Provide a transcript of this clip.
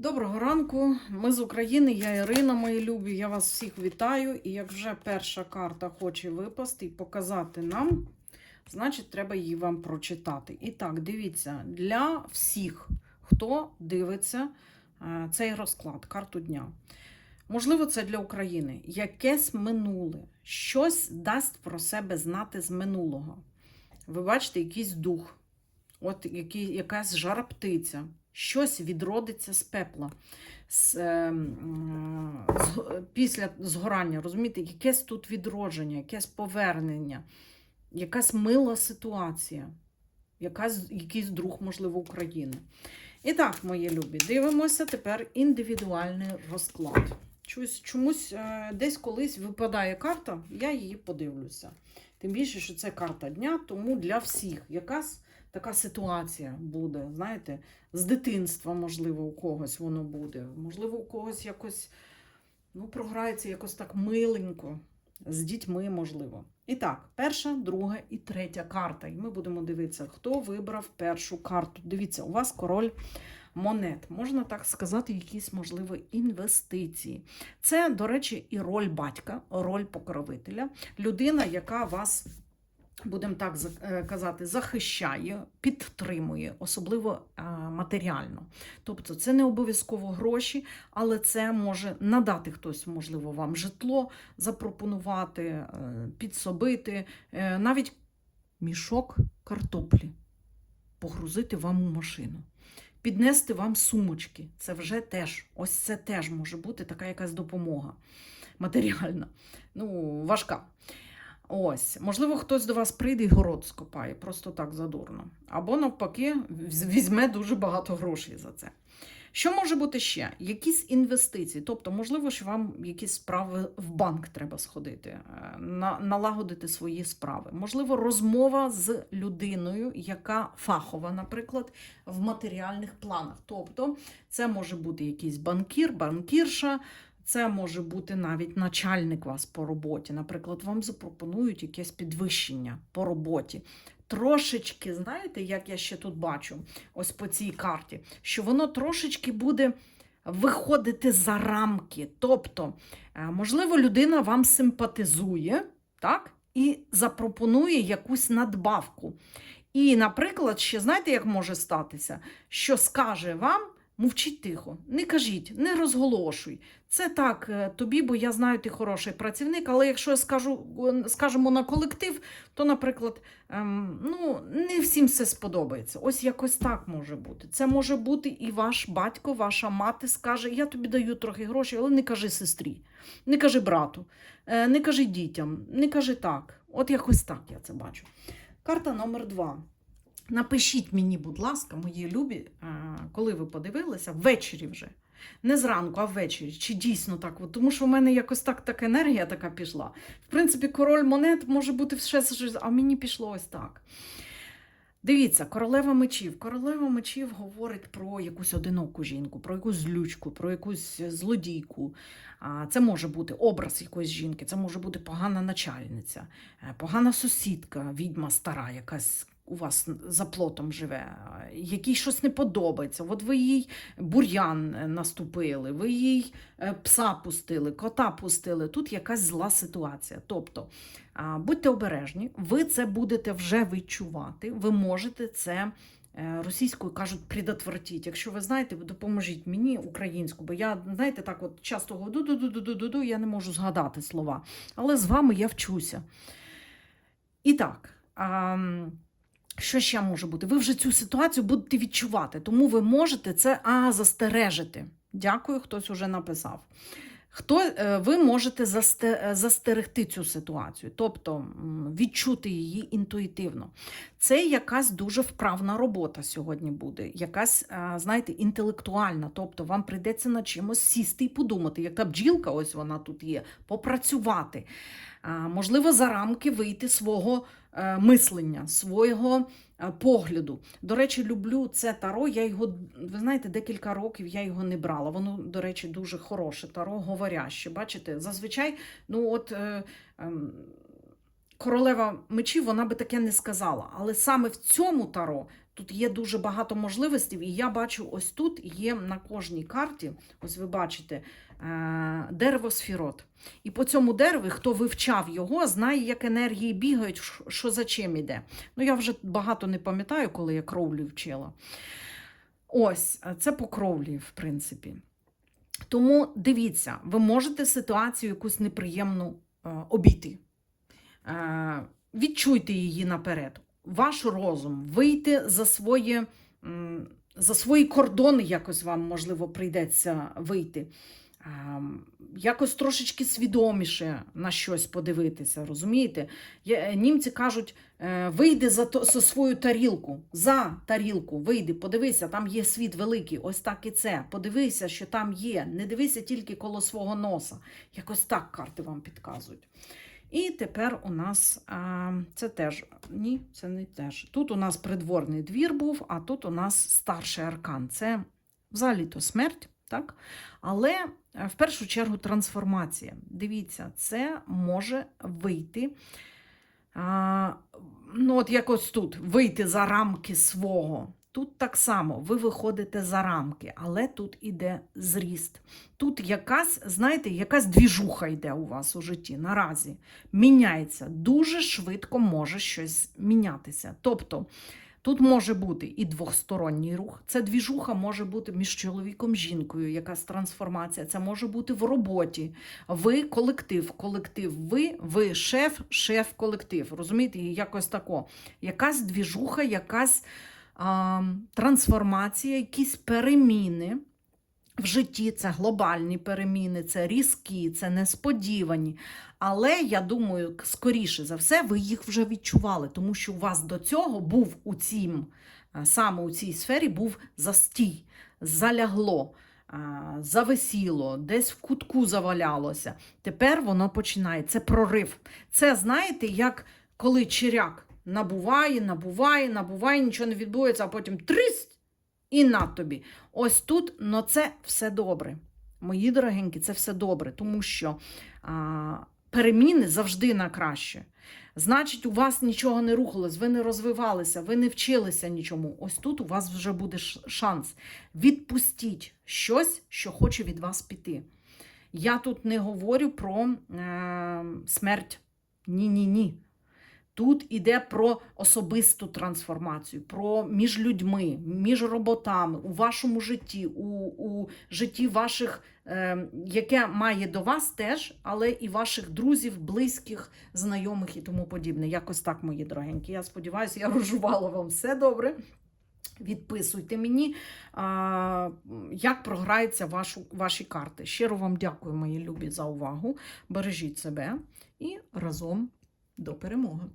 Доброго ранку, ми з України, я Ірина, мої любі. Я вас всіх вітаю. І як вже перша карта хоче випасти і показати нам, значить, треба її вам прочитати. І так, дивіться, для всіх, хто дивиться е, цей розклад, карту дня. Можливо, це для України. Якесь минуле, щось дасть про себе знати з минулого. Ви бачите, якийсь дух, от який, якась жара птиця, щось відродиться з пепла. З, е, з, після згорання, розумієте, якесь тут відродження, якесь повернення, якась мила ситуація, якась, якийсь друг, можливо, України. І так, мої любі, дивимося тепер індивідуальний розклад. Чомусь, чомусь е, десь колись випадає карта, я її подивлюся. Тим більше, що це карта дня, тому для всіх якась така ситуація буде, знаєте, з дитинства, можливо, у когось воно буде. Можливо, у когось якось ну, програється якось так миленько, з дітьми, можливо. І так, перша, друга і третя карта. І ми будемо дивитися, хто вибрав першу карту. Дивіться, у вас король монет. Можна так сказати, якісь, можливо, інвестиції. Це, до речі, і роль батька, роль покровителя, людина, яка вас. Будемо так е, казати, захищає, підтримує, особливо е, матеріально. Тобто це не обов'язково гроші, але це може надати хтось, можливо, вам житло, запропонувати, е, підсобити, навіть мішок картоплі, погрузити вам у машину, піднести вам сумочки. Це вже теж, ось це теж може бути така якась допомога матеріальна, ну, важка. Ось, можливо, хтось до вас прийде і город скопає, просто так задурно. Або навпаки, візьме дуже багато грошей за це. Що може бути ще? Якісь інвестиції. Тобто, можливо, що вам якісь справи в банк треба сходити, е, на, налагодити свої справи. Можливо, розмова з людиною, яка фахова, наприклад, в матеріальних планах. Тобто, це може бути якийсь банкір, банкірша, це може бути навіть начальник вас по роботі. Наприклад, вам запропонують якесь підвищення по роботі. Трошечки, знаєте, як я ще тут бачу, ось по цій карті, що воно трошечки буде виходити за рамки. Тобто, е, можливо, людина вам симпатизує, так? І запропонує якусь надбавку. І, наприклад, ще знаєте, як може статися, що скаже вам. Мовчіть тихо, не кажіть, не розголошуй. Це так е, тобі, бо я знаю, ти хороший працівник, але якщо я скажу, скажемо на колектив, то, наприклад, ем, ну, не всім все сподобається. Ось якось так може бути. Це може бути і ваш батько, ваша мати скаже: Я тобі даю трохи грошей, але не кажи сестрі, не кажи брату, е, не кажи дітям, не кажи так. От якось так я це бачу. Карта номер два. Напишіть мені, будь ласка, мої любі, е, коли ви подивилися, ввечері вже. Не зранку, а ввечері. Чи дійсно так? Тому що в мене якось так така енергія така пішла. В принципі, король монет може бути щось, а мені пішло ось так. Дивіться, королева мечів. Королева мечів говорить про якусь одиноку жінку, про якусь злючку, про якусь злодійку. Це може бути образ якоїсь жінки, це може бути погана начальниця, е, погана сусідка, відьма стара, якась у вас за плотом живе, якій щось не подобається. От ви їй бур'ян е, наступили, ви їй е, пса пустили, кота пустили. Тут якась зла ситуація. Тобто будьте обережні, ви це будете вже відчувати, ви можете це. е, Російською кажуть предотвратіть. Якщо ви знаєте, допоможіть мені українську, бо я, знаєте, так от часто году ду ду ду ду ду ду я не можу згадати слова. Але з вами я вчуся. І так, а, що ще може бути? Ви вже цю ситуацію будете відчувати, тому ви можете це а, застережити. Дякую, хтось уже написав. Хто, е, ви можете е, застерегти цю ситуацію, тобто відчути її інтуїтивно. Це якась дуже вправна робота сьогодні буде, якась, е, знаєте, інтелектуальна. Тобто вам прийдеться над чимось сісти і подумати, як та бджілка, ось вона тут є, попрацювати. Можливо, за рамки вийти свого е, мислення, свого е, погляду. До речі, люблю це таро. Я його, ви знаєте, декілька років я його не брала. Воно, до речі, дуже хороше таро, говоряще. Бачите, зазвичай, ну от. Е, ем, королева мечів вона би таке не сказала. Але саме в цьому таро тут є дуже багато можливостей, і я бачу, ось тут є на кожній карті, ось ви бачите, дерево сфірот. І по цьому дереву, хто вивчав його, знає, як енергії бігають, що за чим іде. Ну, я вже багато не пам'ятаю, коли я кровлю вчила. Ось, е, це по кровлі, в принципі. Тому дивіться, ви можете ситуацію якусь неприємну е, обійти. Е, відчуйте її наперед. Ваш розум, вийти за своє. м, За свої кордони якось вам, можливо, прийдеться вийти. Якось трошечки свідоміше на щось подивитися, розумієте? Німці кажуть, е, вийди за, свою тарілку, за тарілку, вийди, подивися, там є світ великий, ось так і це. Подивися, що там є. Не дивися тільки коло свого носа. Якось так карти вам підказують. І тепер у нас це теж ні, це не теж. Тут у нас придворний двір був, а тут у нас старший аркан. Це взагалі-то смерть, так? Але е, в першу чергу трансформація. Дивіться, це може вийти. А, ну, от якось тут вийти за рамки свого. Тут так само ви виходите за рамки, але тут іде зріст. Тут якась, знаєте, якась двіжуха йде у вас у житті наразі. Міняється. Дуже швидко може щось мінятися. Тобто тут може бути і двосторонній рух. Це двіжуха може бути між чоловіком жінкою, якась трансформація. Це може бути в роботі. Ви колектив, колектив, ви, ви шеф, шеф, колектив. Розумієте, якось тако. Якась двіжуха, якась а, трансформація, якісь переміни в житті. Це глобальні переміни, це різкі, це несподівані. Але я думаю, скоріше за все, ви їх вже відчували, тому що у вас до цього був у цім, саме у цій сфері був застій, залягло. Зависіло, десь в кутку завалялося. Тепер воно починає. Це прорив. Це знаєте, як коли черяк набуває, набуває, набуває, нічого не відбувається, а потім тристь і на тобі. Ось тут, но це все добре. Мої дорогенькі, це все добре, тому що а, переміни завжди на краще. Значить, у вас нічого не рухалось, ви не розвивалися, ви не вчилися нічому. Ось тут у вас вже буде шанс. Відпустіть щось, що хоче від вас піти. Я тут не говорю про е, смерть. Ні-ні ні. Тут іде про особисту трансформацію, про між людьми, між роботами, у вашому житті, у, у житті ваших, е, яке має до вас теж, але і ваших друзів, близьких, знайомих і тому подібне. Якось так, мої дорогенькі. Я сподіваюся, я розжувала вам все добре. Відписуйте мені, як програються вашу, ваші карти. Щиро вам дякую, мої любі, за увагу. Бережіть себе і разом до перемоги.